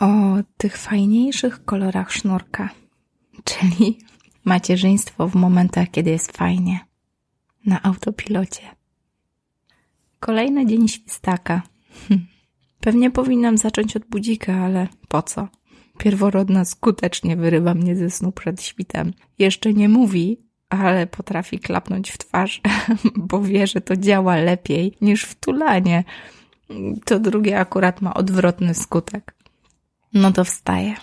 o tych fajniejszych kolorach sznurka, czyli macierzyństwo w momentach, kiedy jest fajnie, na autopilocie. Kolejny dzień świstaka. Pewnie powinnam zacząć od budzika, ale po co? Pierworodna skutecznie wyrywa mnie ze snu przed świtem. Jeszcze nie mówi, ale potrafi klapnąć w twarz, bo wie, że to działa lepiej niż wtulanie. To drugie akurat ma odwrotny skutek. No to wstaje.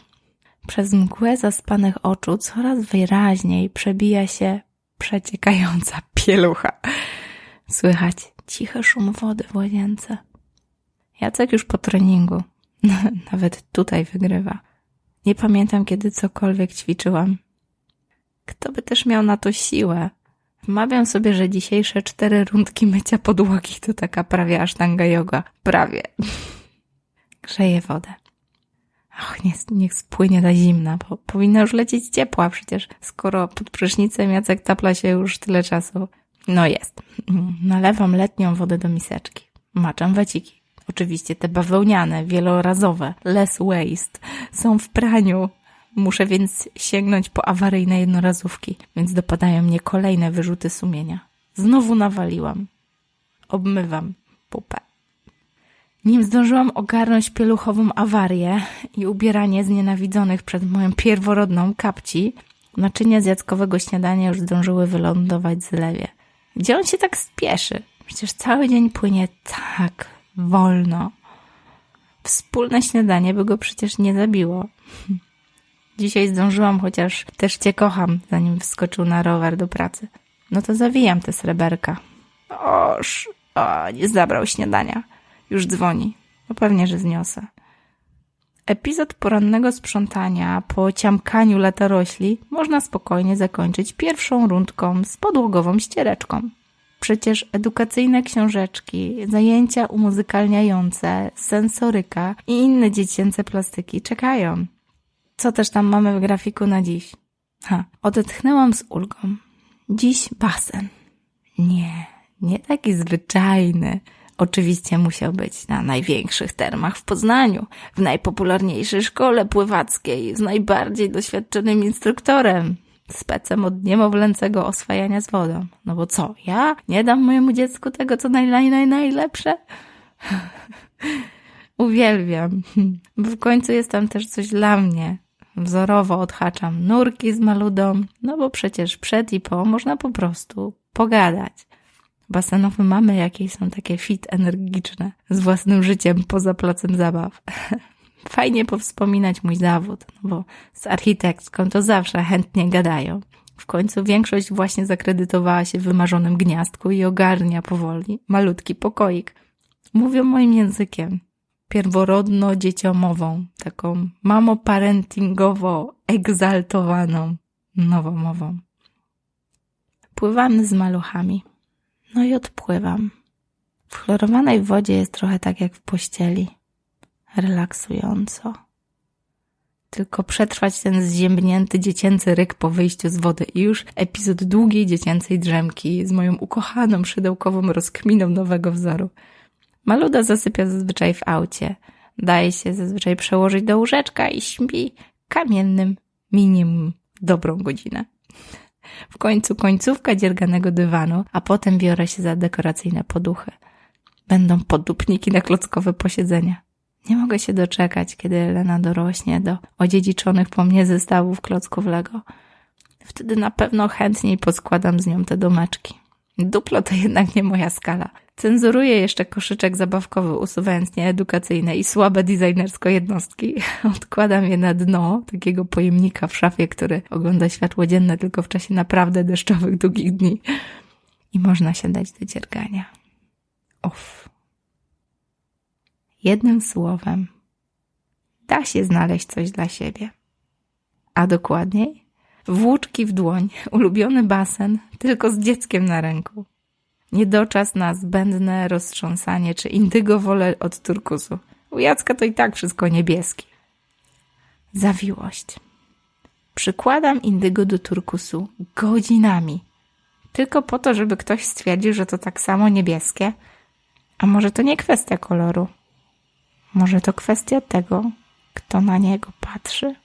Przez mgłę zaspanych oczu coraz wyraźniej przebija się przeciekająca pielucha. Słychać cichy szum wody w łazience. Jacek już po treningu. Nawet tutaj wygrywa. Nie pamiętam, kiedy cokolwiek ćwiczyłam. Kto by też miał na to siłę? Wmawiam sobie, że dzisiejsze cztery rundki mycia podłogi to taka prawie asztanga yoga. Prawie. Grzeję wodę. Och, niech, niech spłynie ta zimna, bo powinna już lecieć ciepła przecież, skoro pod prysznicem Jacek tapla się już tyle czasu. No jest. Nalewam letnią wodę do miseczki. Maczam waciki. Oczywiście te bawełniane, wielorazowe, less waste, są w praniu. Muszę więc sięgnąć po awaryjne jednorazówki, więc dopadają mnie kolejne wyrzuty sumienia. Znowu nawaliłam. Obmywam pupę. Nim zdążyłam ogarnąć pieluchową awarię i ubieranie znienawidzonych przed moją pierworodną kapci, naczynia z jackowego śniadania już zdążyły wylądować z lewie. Gdzie on się tak spieszy? Przecież cały dzień płynie tak wolno. Wspólne śniadanie by go przecież nie zabiło. Dzisiaj zdążyłam, chociaż też cię kocham, zanim wskoczył na rower do pracy. No to zawijam te sreberka. Oż, o, nie zabrał śniadania. Już dzwoni. No pewnie, że zniosę. Epizod porannego sprzątania po ciamkaniu latorośli można spokojnie zakończyć pierwszą rundką z podłogową ściereczką. Przecież edukacyjne książeczki, zajęcia umuzykalniające, sensoryka i inne dziecięce plastyki czekają. Co też tam mamy w grafiku na dziś? Ha, odetchnęłam z ulgą. Dziś basen. Nie, nie taki zwyczajny. Oczywiście musiał być na największych termach w Poznaniu, w najpopularniejszej szkole pływackiej, z najbardziej doświadczonym instruktorem, specem od niemowlęcego oswajania z wodą. No bo co, ja nie dam mojemu dziecku tego, co naj, naj, naj, najlepsze? Uwielbiam. Bo w końcu jest tam też coś dla mnie. Wzorowo odhaczam nurki z maludą, no bo przecież przed i po można po prostu pogadać. Basenowe mamy jakieś są takie fit energiczne, z własnym życiem poza placem zabaw. Fajnie powspominać mój zawód, no bo z architektką to zawsze chętnie gadają. W końcu większość właśnie zakredytowała się w wymarzonym gniazdku i ogarnia powoli malutki pokoik. Mówią moim językiem, pierworodno-dzieciomową, taką mamo-parentingowo-egzaltowaną nową mową. Pływamy z maluchami. No i odpływam. W chlorowanej wodzie jest trochę tak jak w pościeli. Relaksująco. Tylko przetrwać ten zziębnięty dziecięcy ryk po wyjściu z wody i już epizod długiej dziecięcej drzemki z moją ukochaną szydełkową rozkminą nowego wzoru. Maluda zasypia zazwyczaj w aucie. Daje się zazwyczaj przełożyć do łóżeczka i śpi kamiennym minimum dobrą godzinę. W końcu końcówka dzierganego dywanu, a potem biorę się za dekoracyjne poduchy. Będą podupniki na klockowe posiedzenia. Nie mogę się doczekać, kiedy Lena dorośnie do odziedziczonych po mnie zestawów klocków Lego. Wtedy na pewno chętniej poskładam z nią te domeczki. Duplo to jednak nie moja skala. Cenzuruję jeszcze koszyczek zabawkowy, usuwając nieedukacyjne i słabe designersko jednostki. Odkładam je na dno takiego pojemnika w szafie, który ogląda światło dzienne tylko w czasie naprawdę deszczowych, długich dni. I można się dać do dziergania. Uff. Jednym słowem, da się znaleźć coś dla siebie. A dokładniej, włóczki w dłoń, ulubiony basen, tylko z dzieckiem na ręku. Niedoczas na zbędne roztrząsanie czy indygo wolę od turkusu. U Jacka to i tak wszystko niebieskie. Zawiłość. Przykładam indygo do turkusu godzinami. Tylko po to, żeby ktoś stwierdził, że to tak samo niebieskie. A może to nie kwestia koloru? Może to kwestia tego, kto na niego patrzy?